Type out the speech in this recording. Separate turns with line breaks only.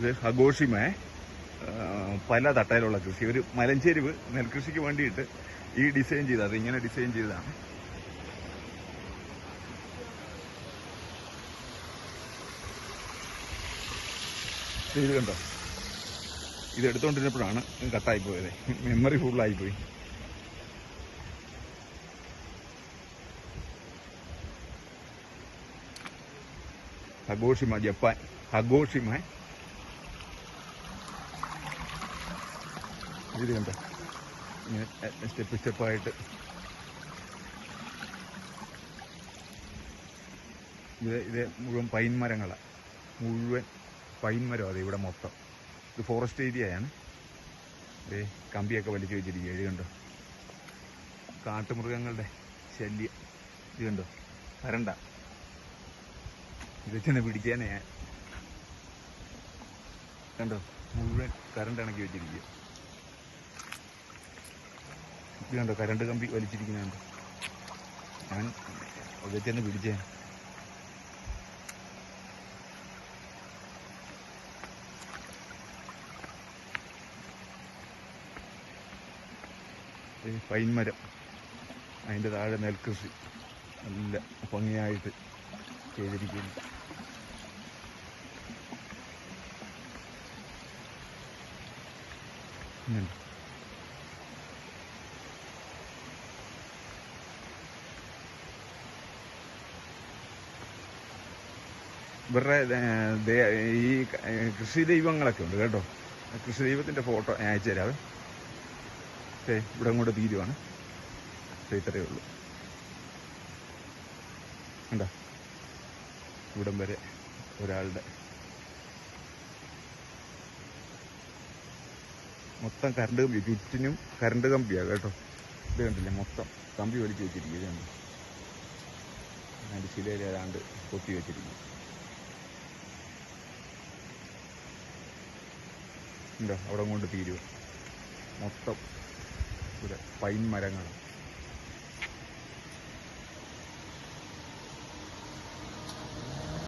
ഇത് ഹഗോഷിമേ പല തട്ടയിലുള്ള കൃഷി. ഒരു മലഞ്ചെരിവ് നെൽകൃഷിക്ക് വേണ്ടിയിട്ട് ഈ ഡിസൈൻ ചെയ്ത അത് ഇങ്ങനെ ഡിസൈൻ ചെയ്തതാണ്. ഇത് കണ്ടോ? ഇത് എടുത്തോണ്ടിരുന്നപ്പോഴാണ് കട്ടായി പോയത്. മെമ്മറി ഫുള്ളായി പോയി. ഹഗോഷിമ ജപ്പാൻ. ഹഗോഷിമ കണ്ടോ ഇങ്ങനെ സ്റ്റെപ്പ് സ്റ്റെപ്പായിട്ട് ഇത് ഇത് മുഴുവൻ പൈൻ മരങ്ങളാണ് മുഴുവൻ പൈൻ മരം അതെ ഇവിടെ മൊത്തം. ഇത് ഫോറസ്റ്റ് ഏരിയയാണ്. അതേ കമ്പിയൊക്കെ വലിച്ചു വെച്ചിരിക്കുക ഇത് കാട്ടുമൃഗങ്ങളുടെ ശല്യം. ഇത് കണ്ടോ? വരണ്ട. ഇത് തന്നെ പിടിക്കാനേ കണ്ടോ? മുഴുവൻ കറണ്ട് ഇണക്കി വെച്ചിരിക്കുക ഇത് കണ്ടോ കരണ്ട് കമ്പി വലിച്ചിരിക്കുന്നുണ്ട്. ഞാൻ അതൊക്കെ ചെന്ന് പിടിച്ചേ. പൈൻ മരം അതിന്റെ താഴെ നെൽകൃഷി. നല്ല ഭംഗിയായിട്ട് ചെയ്തിരിക്കുന്നു. ഇങ്ങനെ. ഇവരുടെ ഈ കൃഷി ദൈവങ്ങളൊക്കെ ഉണ്ട് കേട്ടോ. കൃഷി ദൈവത്തിന്റെ ഫോട്ടോ ഞാൻ അയച്ചു തരാവേ. ഇവിടെ കൂടെ തീരുവാണ്. ഇത്രയേ ഉള്ളൂ. കണ്ടോ? ഇവിടം വരെ ഒരാളുടെ മൊത്തം കറണ്ട് കമ്പി ചുറ്റിനും കറണ്ട് കമ്പിയാണ് കേട്ടോ. ഇത് കണ്ടില്ലേ? മൊത്തം കമ്പി വലിച്ചു വെച്ചിരിക്കുക ശിലേരാണ്ട് കൊത്തി വെച്ചിരിക്കും ഉണ്ടോ? അവിടെ കൊണ്ട് തീരുവ? മൊത്തം. പൈൻ മരങ്ങളാണ്